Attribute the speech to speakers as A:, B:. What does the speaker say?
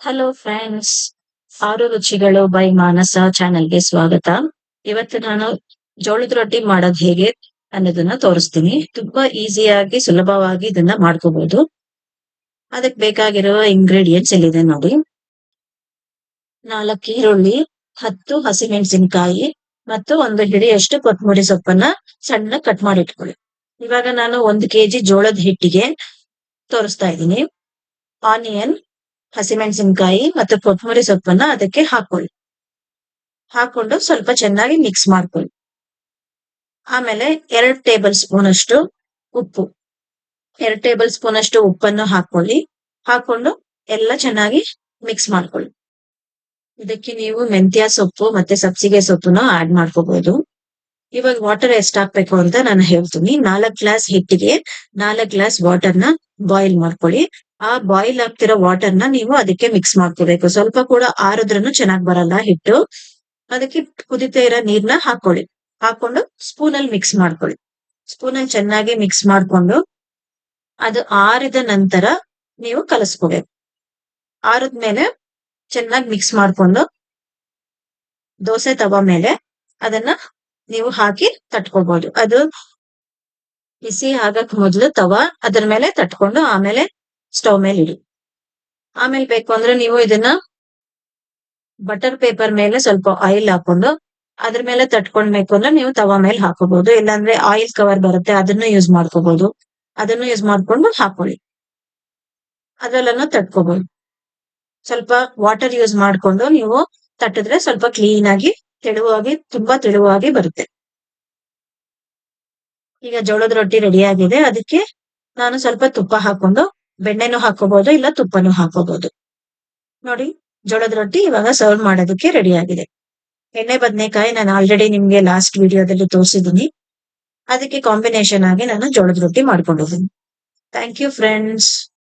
A: Hello friends ಆರು ರುಚಿಗಳು by ಮಾನಸ ಚಾನೆಲ್ಗೆ ಸ್ವಾಗತ. ಇವತ್ತು ನಾನು ಜೋಳದ ರೊಟ್ಟಿ ಮಾಡೋದ್ ಹೇಗೆ ಅನ್ನೋದನ್ನ ತೋರಿಸ್ತೀನಿ. ತುಂಬಾ ಈಸಿಯಾಗಿ ಸುಲಭವಾಗಿ ಇದನ್ನ ಮಾಡ್ಕೋಬಹುದು ಅದಕ್ಕೆ ಬೇಕಾಗಿರುವ ಇಂಗ್ರೀಡಿಯೆಂಟ್ಸ್ ಎಲ್ಲಿದೆ ನೋಡಿ. ನಾಲ್ಕು ಈರುಳ್ಳಿ, ಹತ್ತು ಹಸಿಮೆಣಸಿನಕಾಯಿ ಮತ್ತು ಒಂದು ಹಿಡಿಯಷ್ಟು ಕೊತ್ತಂಬರಿ ಸೊಪ್ಪನ್ನ ಸಣ್ಣ ಕಟ್ ಮಾಡಿ ಇಟ್ಕೊಳ್ಳಿ ಇವಾಗ ನಾನು ಒಂದು ಕೆಜಿ ಜೋಳದ ಹಿಟ್ಟಿಗೆ ತೋರಿಸ್ತಾ ಇದ್ದೀನಿ. ಆನಿಯನ್ ಹಸಿಮೆಣಸಿನಕಾಯಿ ಮತ್ತು ಕೊತ್ತಂಬರಿ ಸೊಪ್ಪನ್ನ ಅದಕ್ಕೆ ಹಾಕೊಳ್ಳಿ. ಹಾಕೊಂಡು ಸ್ವಲ್ಪ ಚೆನ್ನಾಗಿ ಮಿಕ್ಸ್ ಮಾಡ್ಕೊಳ್ಳಿ. ಆಮೇಲೆ ಎರಡ್ ಟೇಬಲ್ ಸ್ಪೂನ್ ಅಷ್ಟು ಉಪ್ಪು. ಎರಡ್ ಟೇಬಲ್ ಸ್ಪೂನ್ ಅಷ್ಟು ಉಪ್ಪನ್ನು ಹಾಕೊಳ್ಳಿ. ಹಾಕೊಂಡು ಎಲ್ಲ ಚೆನ್ನಾಗಿ ಮಿಕ್ಸ್ ಮಾಡ್ಕೊಳ್ಳಿ. ಇದಕ್ಕೆ ನೀವು ಮೆಂತ್ಯ ಸೊಪ್ಪು ಮತ್ತೆ ಸಬ್ಸಿಗೆ ಸೊಪ್ಪುನ ಆಡ್ ಮಾಡ್ಕೋಬಹುದು ಇವಾಗ ವಾಟರ್ ಎಷ್ಟ್ ಹಾಕ್ಬೇಕು ಅಂತ ನಾನು ಹೇಳ್ತೀನಿ. ನಾಲ್ಕ್ ಗ್ಲಾಸ್ ಹಿಟ್ಟಿಗೆ ನಾಲ್ಕ್ ಗ್ಲಾಸ್ ವಾಟರ್ನ ಬಾಯ್ಲ್ ಮಾಡ್ಕೊಳ್ಳಿ. ಆ ಬಾಯ್ಲ್ ಆಗ್ತಿರೋ ವಾಟರ್ನ ನೀವು ಅದಕ್ಕೆ ಮಿಕ್ಸ್ ಮಾಡ್ಕೋಬೇಕು. ಸ್ವಲ್ಪ ಕೂಡ ಆರದ್ರೂ ಚೆನ್ನಾಗ್ ಬರಲ್ಲ ಹಿಟ್ಟು. ಅದಕ್ಕೆ ಕುದಿತಾ ಇರೋ ನೀರ್ನ ಹಾಕೊಳ್ಳಿ. ಹಾಕೊಂಡು ಸ್ಪೂನ್ ಅಲ್ಲಿ ಮಿಕ್ಸ್ ಮಾಡ್ಕೊಳ್ಳಿ. ಸ್ಪೂನ್ ಅಲ್ಲಿ ಚೆನ್ನಾಗಿ ಮಿಕ್ಸ್ ಮಾಡ್ಕೊಂಡು ಅದು ಆರಿದ ನಂತರ ನೀವು ಕಲಸ್ಕೋಬೇಕು. ಆರದ್ಮೇಲೆ ಚೆನ್ನಾಗಿ ಮಿಕ್ಸ್ ಮಾಡ್ಕೊಂಡು ದೋಸೆ ತವ ಮೇಲೆ ಅದನ್ನ ನೀವು ಹಾಕಿ ತಟ್ಕೋಬಹುದು ಅದು ಬಿಸಿ ಆಗಕ್ ಮೊದ್ಲು ತವ, ಅದ್ರ ಮೇಲೆ ತಟ್ಕೊಂಡು ಆಮೇಲೆ ಸ್ಟವ್ ಮೇಲೆ ಇಡಿ. ಆಮೇಲೆ ಬೇಕು ಅಂದ್ರೆ ನೀವು ಇದನ್ನ ಬಟರ್ ಪೇಪರ್ ಮೇಲೆ ಸ್ವಲ್ಪ ಆಯಿಲ್ ಹಾಕೊಂಡು ಅದ್ರ ಮೇಲೆ ತಟ್ಕೊಂಡ್ಬೇಕು ಅಂದ್ರೆ ನೀವು ತವ ಮೇಲೆ ಹಾಕೋಬಹುದು ಇಲ್ಲಾಂದ್ರೆ ಆಯಿಲ್ ಕವರ್ ಬರುತ್ತೆ, ಅದನ್ನು ಯೂಸ್ ಮಾಡ್ಕೋಬಹುದು ಅದನ್ನು ಯೂಸ್ ಮಾಡ್ಕೊಂಡು ಹಾಕೊಳ್ಳಿ. ಅದ್ರಲ್ಲೂ ತಟ್ಕೋಬಹುದು ಸ್ವಲ್ಪ ವಾಟರ್ ಯೂಸ್ ಮಾಡ್ಕೊಂಡು ನೀವು ತಟ್ಟಿದ್ರೆ ಸ್ವಲ್ಪ ಕ್ಲೀನ್ ಆಗಿ, ತೆಳುವಾಗಿ, ತುಂಬಾ ತೆಳುವಾಗಿ ಬರುತ್ತೆ. ಈಗ ಜೋಳದ ರೊಟ್ಟಿ ರೆಡಿ ಆಗಿದೆ. ಅದಕ್ಕೆ ನಾನು ಸ್ವಲ್ಪ ತುಪ್ಪ ಹಾಕೊಂಡು ಬೆಣ್ಣೆನೂ ಹಾಕೋಬಹುದು ಇಲ್ಲ ತುಪ್ಪನೂ ಹಾಕೋಬಹುದು ನೋಡಿ, ಜೋಳದ ರೊಟ್ಟಿ ಇವಾಗ ಸರ್ವ್ ಮಾಡೋದಕ್ಕೆ ರೆಡಿ ಆಗಿದೆ. ಎಣ್ಣೆ, ಬದನೆಕಾಯಿ ನಾನು ಆಲ್ರೆಡಿ ನಿಮ್ಗೆ ಲಾಸ್ಟ್ ವಿಡಿಯೋದಲ್ಲಿ ತೋರಿಸಿದ್ದೀನಿ. ಅದಕ್ಕೆ ಕಾಂಬಿನೇಷನ್ ಆಗಿ ನಾನು ಜೋಳದ ರೊಟ್ಟಿ ಮಾಡ್ಕೊಂಡಿದ್ದೀನಿ ಥ್ಯಾಂಕ್ ಯು ಫ್ರೆಂಡ್ಸ್